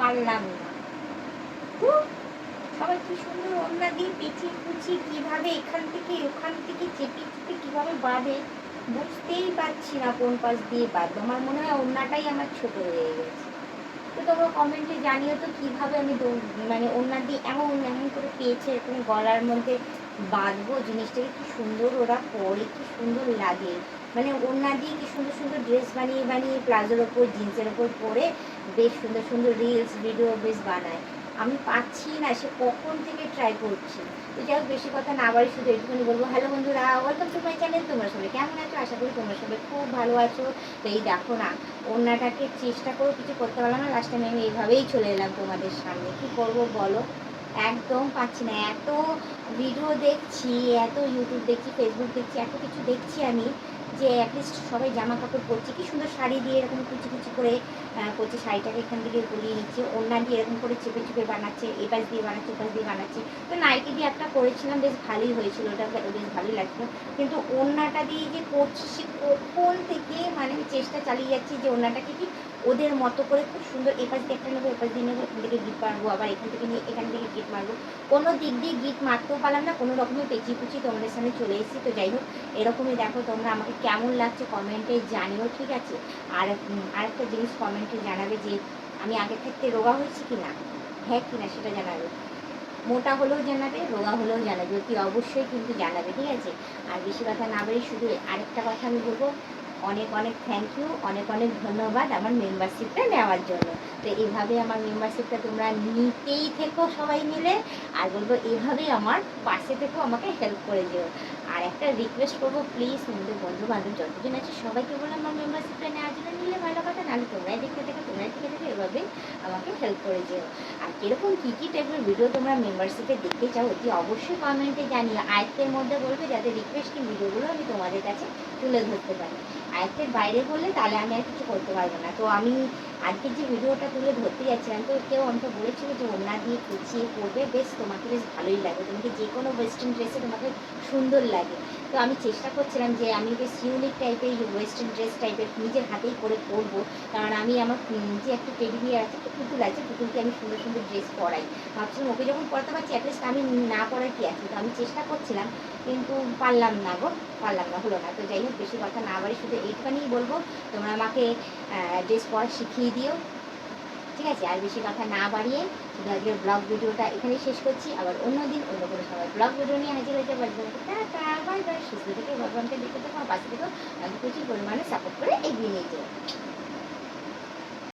পারলাম না। সবাই কি সুন্দর ওড়না দিয়ে পেঁচিয়ে কুচি কীভাবে এখান থেকে ওখান থেকে চেপে চেপে কীভাবে বাঁধে, বুঝতেই পারছি না কোন পাশ দিয়ে বাঁধবো। আমার মনে হয় ওড়নাটাই আমার ছোট হয়ে গেছে। তো তোমরা কমেন্টে জানিও তো কীভাবে আমি মানে ওড়না দিয়ে এমন এমন করে পেয়েছে এরকম গলার মধ্যে বাঁধবো জিনিসটাকে কি সুন্দর ওরা পরে, কি সুন্দর লাগে। মানে ওড়না দিয়ে কি সুন্দর সুন্দর ড্রেস বানিয়ে বানিয়ে প্লাজোর ওপর, জিন্সের ওপর পরে বেশ সুন্দর সুন্দর রিলস ভিডিও বেশ বানায়। আমি পাচ্ছি না, সে কখন থেকে ট্রাই করছি? তো যাই হোক, বেশি কথা না বাড়ি শুধু এইটুকুনি বলব। হ্যালো বন্ধুরা ওয়েলকাম টু মাই চ্যানেল তোমরা সবাই কেমন আছো? আশা করি তোমরা সবাই খুব ভালো আছো। তো এই দেখো না, ওড়নাটাকে চেষ্টা করেও কিছু করতে পারলাম না। লাস্ট টাইমে আমি এইভাবেই চলে এলাম তোমাদের সামনে। কি করব বলো? একদম পাচ্ছি না। এত ভিডিও দেখছি, এত ইউটিউব দেখছি ফেসবুক দেখছি, এত কিছু দেখছি আমি যে অ্যাটলিস্ট সবাই জামা কাপড় পরছে। কি সুন্দর শাড়ি দিয়ে এরকম কুচি কুচি করে করছে শাড়িটাকে এখান থেকে গুলিয়ে নিচ্ছে। ওড়না দিয়ে এরকম করে চেপে চেপে বানাচ্ছে এপাশ দিয়ে বানাচ্ছে ওপাশ দিয়ে বানাচ্ছে। তো নাইটি দিয়ে একটা করেছিলাম, বেশ ভালোই হয়েছিল। ওটা বেশ ভালোই লাগছিল। কিন্তু ওড়নাটা দিয়ে যে করছি, সে কখন থেকে মানে আমি চেষ্টা চালিয়ে যাচ্ছি যে ওড়নাটাকে কি ওদের মতো করে খুব সুন্দর এপাশ দিয়ে একটা নেব এপাশ দিয়ে নেব, এখান থেকে গিট মারবো, আবার এখান থেকে নিয়ে এখান থেকে গিট মারবো। কোনো দিক দিয়ে গিট মারতেও পারলাম না, কোনো রকমের পেঁচিয়ে কুচি তোমাদের সামনে চলে এসেছি। তো যাই হোক, এরকমই দেখো তোমরা আমাকে কেমন লাগছে কমেন্টে জানিও, ঠিক আছে? আর আরেকটা জিনিস কমেন্টে জানাবে যে আমি আগে থাকতে রোগা হয়েছি কি না হ্যাঁ কি না সেটা জানাবে। মোটা হলেও জানাবে, রোগা হলেও জানাবে। অতি অবশ্যই কিন্তু জানাবে, ঠিক আছে? আর বেশি কথা না বলে শুধু আরেকটা কথা আমি বলব অনেক অনেক থ্যাংক ইউ অনেক অনেক ধন্যবাদ আমার মেম্বারশিপটা নেওয়ার জন্য। তো এইভাবে আমার মেম্বারশিপটা তোমরা নিতেই থেকো সবাই মিলে। আর বলব এভাবেই আমার পাশে থেকেও আমাকে হেল্প করে দিও আর একটা রিকোয়েস্ট করব প্লিজ তোমাদের বন্ধু বান্ধব যতজন আছে সবাইকে বলে আমার মেম্বারশিপটা নেওয়ার জন্য নিলে ভালো কথা, নাহলে তোমরাই দেখতে থাকো। তোমরাই করে দিও এভাবে আমাকে হেল্প করে দিও আর কীরকম কী কী টাইপের ভিডিও তোমরা মেম্বারশিপে দেখতে চাও, অতি অবশ্যই কমেন্টে জানিও। আয়ত্তের মধ্যে বলবে যাতে রিকোয়েস্টিং ভিডিওগুলো আমি তোমাদের কাছে তুলে ধরতে পারি। আয়ত্তের বাইরে বললে তাহলে আমি আর কিছু করতে পারব না। তো আমি আজকে যে ভিডিওটা তুলে ধরতে যাচ্ছিলাম, তো কেউ আমাকে বলেছিল যে ওনা দিয়ে কুচিয়ে পরবে। বেশ, তোমাকে বেশ ভালোই লাগে। তোমাকে যে কোনো ওয়েস্টার্ন ড্রেসে তোমাকে সুন্দর লাগে। তো আমি চেষ্টা করছিলাম যে আমি বেশ ইউনিক টাইপের ওয়েস্টার্ন ড্রেস টাইপের নিজের হাতেই করে পরবো। কারণ আমি আমার যে একটা টেডি বিয়ার আছে, একটা পুতুল আছে, পুতুলকে আমি সুন্দর সুন্দর ড্রেস পরাই। ভাবছিলাম ওকে যখন পড়াতে পারছি অ্যাটলিস্ট আমি না পড়ার কি আছে? তো আমি চেষ্টা করছিলাম, কিন্তু পারলাম না গো, পারলাম না, হলো না। তো যাই হোক, বেশি কথা না বাড়ি শুধু এইটুখানিই বলব। তোমরা আমাকে ড্রেস পরা শিখিয়ে দিও। ঠিক আছে? আর বেশি কথা না বাড়িয়ে শুধু আজকের ব্লগ ভিডিওটা এখানে শেষ করছি। আবার অন্য দিন অন্য কোনো সময় ব্লগ ভিডিও নিয়ে হাজির হতে পারব টাটা বাই থেকে, ভগবানকে দেখে থাকো পাশে থেকেও প্রচুর পরিমাণে সাপোর্ট করে এগিয়ে নিয়ে যেও